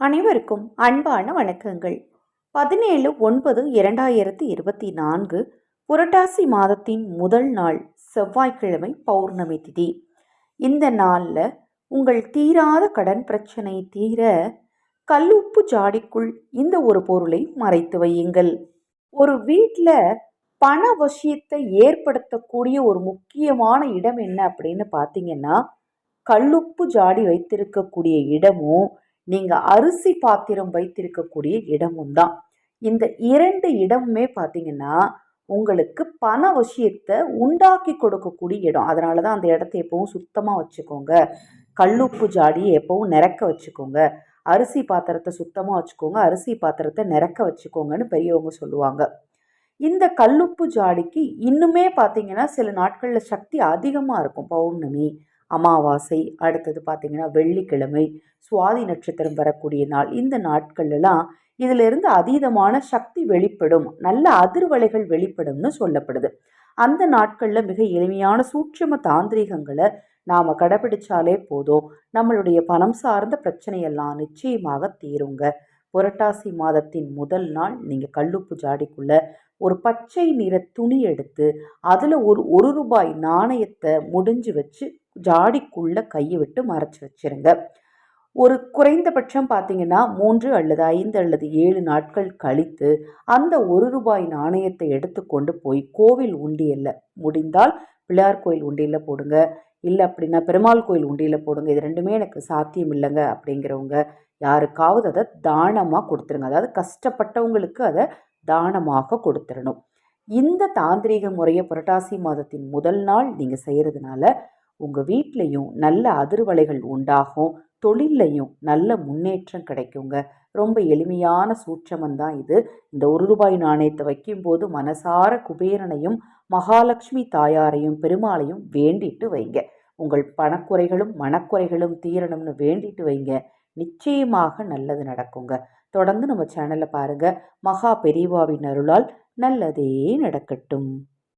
அனைவருக்கும் அன்பான வணக்கங்கள். பதினேழு ஒன்பது இரண்டாயிரத்தி இருபத்தி நான்கு புரட்டாசி மாதத்தின் முதல் நாள் செவ்வாய்க்கிழமை பௌர்ணமி திதி. இந்த நாளில் உங்கள் தீராத கடன் பிரச்சனை தீர கல்லுப்பு ஜாடிக்குள் இந்த ஒரு பொருளை மறைத்து வையுங்கள். ஒரு வீட்டில் பண வசியத்தை ஏற்படுத்தக்கூடிய ஒரு முக்கியமான இடம் என்ன அப்படின்னு பார்த்தீங்கன்னா கல்லுப்பு ஜாடி வைத்திருக்கக்கூடிய இடமும் நீங்கள் அரிசி பாத்திரம் வைத்திருக்கக்கூடிய இடமும் தான் இந்த இரண்டு இடமுமே பார்த்தீங்கன்னா உங்களுக்கு பண விஷயத்தை உண்டாக்கி கொடுக்கக்கூடிய இடம். அதனால தான் அந்த இடத்த எப்பவும் சுத்தமாக வச்சுக்கோங்க. கல்லுப்பு ஜாடியை எப்பவும் நிறக்க வச்சுக்கோங்க. அரிசி பாத்திரத்தை சுத்தமாக வச்சுக்கோங்க. அரிசி பாத்திரத்தை நிறக்க வச்சுக்கோங்கன்னு பெரியவங்க சொல்லுவாங்க. இந்த கல்லுப்பு ஜாடிக்கு இன்னுமே பார்த்தீங்கன்னா சில நாட்களில் சக்தி அதிகமாக இருக்கும். பௌர்ணமி அமாவாசை அடுத்தது பார்த்திங்கன்னா வெள்ளிக்கிழமை சுவாதி நட்சத்திரம் வரக்கூடிய நாள். இந்த நாட்கள்லாம் இதிலிருந்து அதீதமான சக்தி வெளிப்படும் நல்ல அதிர்வலைகள் வெளிப்படும்னு சொல்லப்படுது. அந்த நாட்களில் மிக எளிமையான சூட்சம தாந்திரிகங்களை நாம் கடைபிடிச்சாலே போதும். நம்மளுடைய பணம் சார்ந்த பிரச்சனையெல்லாம் நிச்சயமாக தீருங்க. புரட்டாசி மாதத்தின் முதல் நாள் நீங்கள் கல்லுப்பு ஜாடிக்குள்ளே ஒரு பச்சை நிற துணி எடுத்து அதில் ஒரு ஒரு ரூபாய் நாணயத்தை முடிஞ்சு வச்சு ஜாடிக்குள்ளே கையை விட்டு மறைச்சி வச்சுருங்க. ஒரு குறைந்தபட்சம் பார்த்தீங்கன்னா மூன்று அல்லது ஐந்து அல்லது ஏழு நாட்கள் கழித்து அந்த ஒரு ரூபாய் நாணயத்தை எடுத்துக்கொண்டு போய் கோவில் உண்டியல்ல முடிந்தால் பிள்ளையார் கோயில் உண்டியில் போடுங்க. இல்லை அப்படின்னா பெருமாள் கோயில் உண்டியில் போடுங்க. இது ரெண்டுமே எனக்கு சாத்தியம் இல்லைங்க அப்படிங்கிறவங்க யாருக்காவது அதை தானமாக கொடுத்துருங்க. அதாவது கஷ்டப்பட்டவங்களுக்கு அதை தானமாக கொடுத்துடணும். இந்த தாந்திரீக முறையை புரட்டாசி மாதத்தின் முதல் நாள் நீங்கள் செய்கிறதுனால உங்கள் வீட்லேயும் நல்ல அதிர்வலைகள் உண்டாகும். தொழில்லையும் நல்ல முன்னேற்றம் கிடைக்குங்க. ரொம்ப எளிமையான சூட்சமம் தான் இது. இந்த ஒரு ரூபாய் நாணயத்தை வைக்கும்போது மனசார குபேரனையும் மகாலட்சுமி தாயாரையும் பெருமாளையும் வேண்டிட்டு வைங்க. உங்கள் பணக்குறைகளும் மனக்குறைகளும் தீரணும்னு வேண்டிட்டு வைங்க. நிச்சயமாக நல்லது நடக்குங்க. தொடர்ந்து நம்ம சேனலை பாருங்கள் மகா பெரியவாவின் அருளால் நல்லதே நடக்கட்டும்.